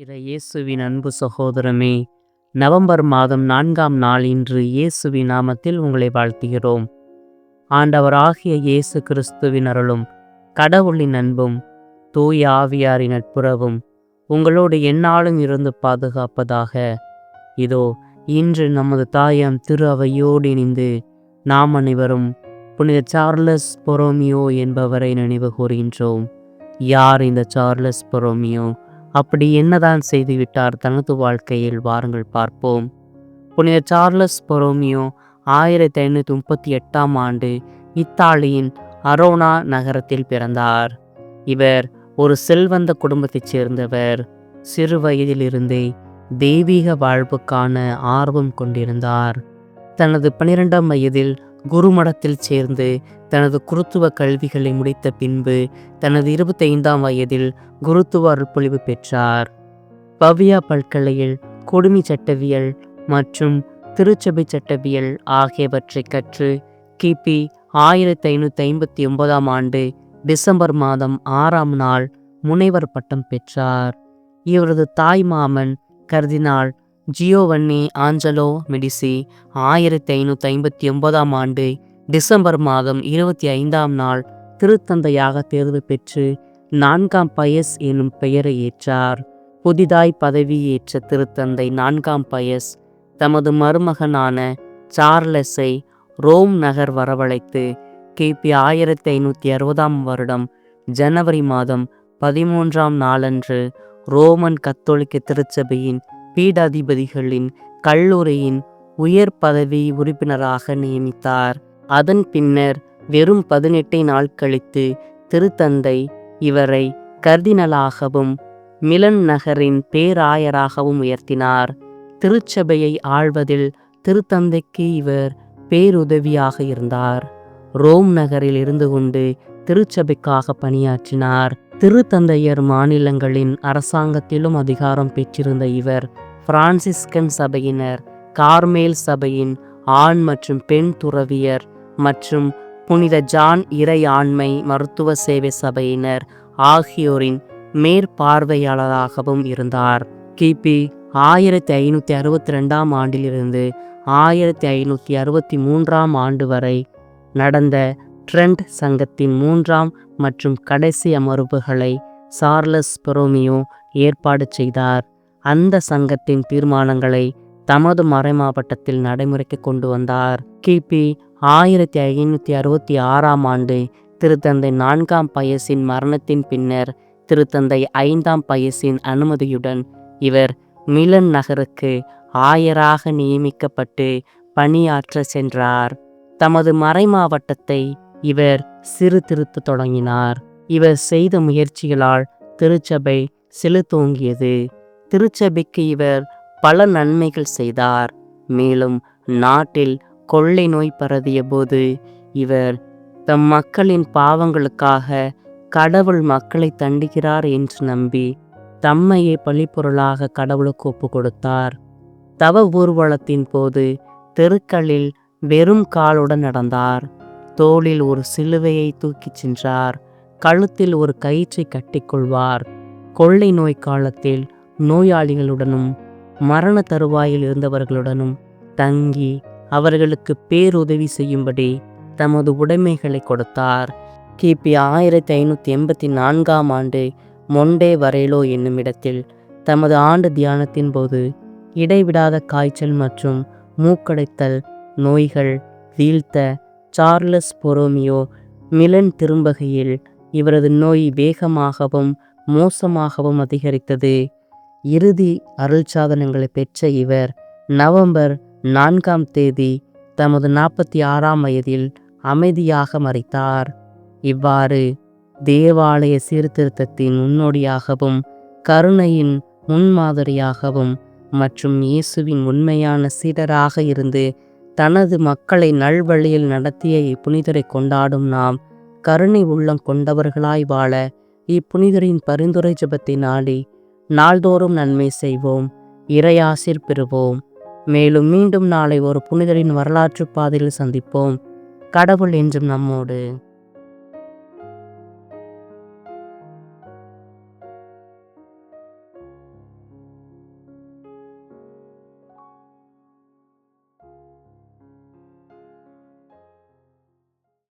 இறை இயேசுவின் அன்பு சகோதரமே நவம்பர் மாதம் நான்காம் நாள் இன்று இயேசுவின் நாமத்தில் உங்களை வாழ்த்துகிறோம். ஆண்டவர் ஆகிய இயேசு கிறிஸ்துவின் அருளும் கடவுளின் அன்பும் தூய ஆவியாரின் நட்புறவும் உங்களோடு எந்நாளும் இருந்து பாதுகாப்பதாக. இதோ இன்று நமது தாயம் திரு அவையோடு இணைந்து நாம் அனைவரும் புனித சார்லஸ் பொரோமியோ என்பவரை நினைவு கூறுகின்றோம் யார் இந்த சார்லஸ் பொரோமியோ? அப்படி என்னதான் செய்துவிட்டார் தனது வாழ்க்கையில்? வாருங்கள் பார்ப்போம். புனித சார்லஸ் பொரோமியோ ஆயிரத்தி ஐநூற்றி முப்பத்தி எட்டாம் ஆண்டு இத்தாலியின் அரோனா நகரத்தில் பிறந்தார். இவர் ஒரு செல்வந்த குடும்பத்தைச் சேர்ந்தவர். சிறு வயதிலிருந்தே தெய்வீக வாழ்வுக்கான ஆர்வம் கொண்டிருந்தார். தனது பனிரெண்டாம் வயதில் குருமடத்தில் சேர்ந்து தனது குருத்துவ கல்விகளை முடித்த பின்பு தனது இருபத்தைந்தாம் வயதில் குருத்துவ அருள்பொழிவு பெற்றார். பவியா பல்கலையில் கொடுமி சட்டவியல் மற்றும் திருச்சபை சட்டவியல் ஆகியவற்றை கற்று கிபி ஆயிரத்தி ஐநூற்றி ஐம்பத்தி ஒன்பதாம் ஆண்டு டிசம்பர் மாதம் ஆறாம் நாள் முனைவர் பட்டம் பெற்றார். இவரது தாய் மாமன் கர்தினால் ஜியோவன்னி ஆஞ்சலோ மெடிசி ஆயிரத்தி ஐநூற்றி ஐம்பத்தி ஒன்பதாம் ஆண்டு டிசம்பர் மாதம் இருபத்தி ஐந்தாம் நாள் திருத்தந்தையாக தேர்வு பெற்று நான்காம் பயஸ் எனும் பெயரை ஏற்றார். புதிதாய் பதவியேற்ற திருத்தந்தை நான்காம் பயஸ் தமது மருமகனான சார்லஸை ரோம் நகர் வரவழைத்து கிபி ஆயிரத்தி ஐநூற்றி அறுபதாம் வருடம் ஜனவரி மாதம் பதிமூன்றாம் நாளன்று ரோமன் கத்தோலிக்க திருச்சபையின் பீடாதிபதிகளின் கல்லூரியின் உயர் பதவி உறுப்பினராக நியமித்தார். அதன் பின்னர் வெறும் பதினெட்டை நாள் கழித்து திருத்தந்தை இவரை கர்தினலாகவும் மிலன் நகரின் பேராயராகவும் உயர்த்தினார். திருச்சபையை ஆழ்வதில் திருத்தந்தைக்கு இவர் பேருதவியாக இருந்தார். ரோம் நகரில் இருந்து கொண்டு திருச்சபைக்காக பணியாற்றினார். திருத்தந்தையர் மாநிலங்களின் அரசாங்கத்திலும் அதிகாரம் பெற்றிருந்த இவர் பிரான்சிஸ்கன் சபையினர் கார்மேல் சபையின் ஆண் மற்றும் பெண் துறவியர் மற்றும் புனித ஜான் இறை ஆண்மை மருத்துவ சேவை சபையினர் ஆகியோரின் மேற்பார்வையாளராகவும் இருந்தார். கிபி ஆயிரத்தி ஐநூற்றி அறுபத்தி ரெண்டாம் ஆண்டிலிருந்து ஆயிரத்தி ஐநூற்றி அறுபத்தி மூன்றாம் ஆண்டு வரை நடந்த ட்ரெண்ட் சங்கத்தின் மூன்றாம் மற்றும் கடைசி அமர்வுகளை சார்லஸ் பெரோமியோ ஏற்பாடு செய்தார். அந்த சங்கத்தின் தீர்மானங்களை தமது மறைமாவட்டத்தில் நடைமுறைக்கு கொண்டு வந்தார். கிபி ஆயிரத்தி ஐநூற்றி அறுபத்தி ஆறாம் ஆண்டு திருத்தந்தை நான்காம் பயசின் மரணத்தின் பின்னர் திருத்தந்தை ஐந்தாம் பயசின் அனுமதியுடன் இவர் மிலன் நகருக்கு ஆயராக நியமிக்கப்பட்டு பணியாற்ற சென்றார். தமது மறைமாவட்டத்தை இவர் திருத்த தொடங்கினார். இவர் செய்த முயற்சிகளால் திருச்சபை செலுத்தோங்கியது திருச்சபைக்கு இவர் பல நன்மைகள் செய்தார். மேலும் நாட்டில் கொள்ளை நோய் பரவிய போது இவர் தம் மக்களின் பாவங்களுக்காக கடவுள் மக்களை தண்டிக்கிறார் என்று நம்பி தம்மையே பழிப்பொருளாக கடவுளுக்கு ஒப்பு கொடுத்தார். தவ ஊர்வலத்தின் போது தெருக்களில் வெறும் காலுடன் நடந்தார். தோளில் ஒரு சிலுவையை தூக்கிச் சென்றார். கழுத்தில் ஒரு கயிற்றை கட்டிக்கொள்வார். கொள்ளை நோய் காலத்தில் நோயாளிகளுடனும் மரண தருவாயில் இருந்தவர்களுடனும் தங்கி அவர்களுக்கு பேருதவி செய்யும்படி தமது உடைமைகளை கொடுத்தார். கிபி ஆயிரத்தி ஐநூற்றி எண்பத்தி நான்காம் ஆண்டு மொண்டே வரேலோ என்னும் இடத்தில் தமது ஆண்டு தியானத்தின் போது இடைவிடாத காய்ச்சல் மற்றும் மூக்கடைத்தல் நோய்கள் வீழ்த்த சார்லஸ் பொரோமியோ மிலன் திரும்பகையில் இவரது நோய் வேகமாகவும் மோசமாகவும் அதிகரித்தது. இறுதி அருள் சாதனங்களை பெற்ற இவர் நவம்பர் நான்காம் தேதி தமது நாற்பத்தி ஆறாம் வயதில் அமைதியாக மறைத்தார். இவ்வாறு தேவாலய சீர்திருத்தத்தின் முன்னோடியாகவும் கருணையின் முன்மாதிரியாகவும் மற்றும் இயேசுவின் உண்மையான சீடராக இருந்து தனது மக்களை நல்வழியில் நடத்திய இப்புனிதரை கொண்டாடும் நாம் கருணை உள்ளம் கொண்டவர்களாய் வாழ இப்புனிதரின் பரிந்துரை ஜபத்தை நாடி நாள்தோறும் நன்மை செய்வோம் இறையாசிர் பெறுவோம். மேலும் மீண்டும் நாளை ஒரு புனிதரின் வரலாற்று பாதையில் சந்திப்போம். கடவுள் என்றும் நம்மோடு.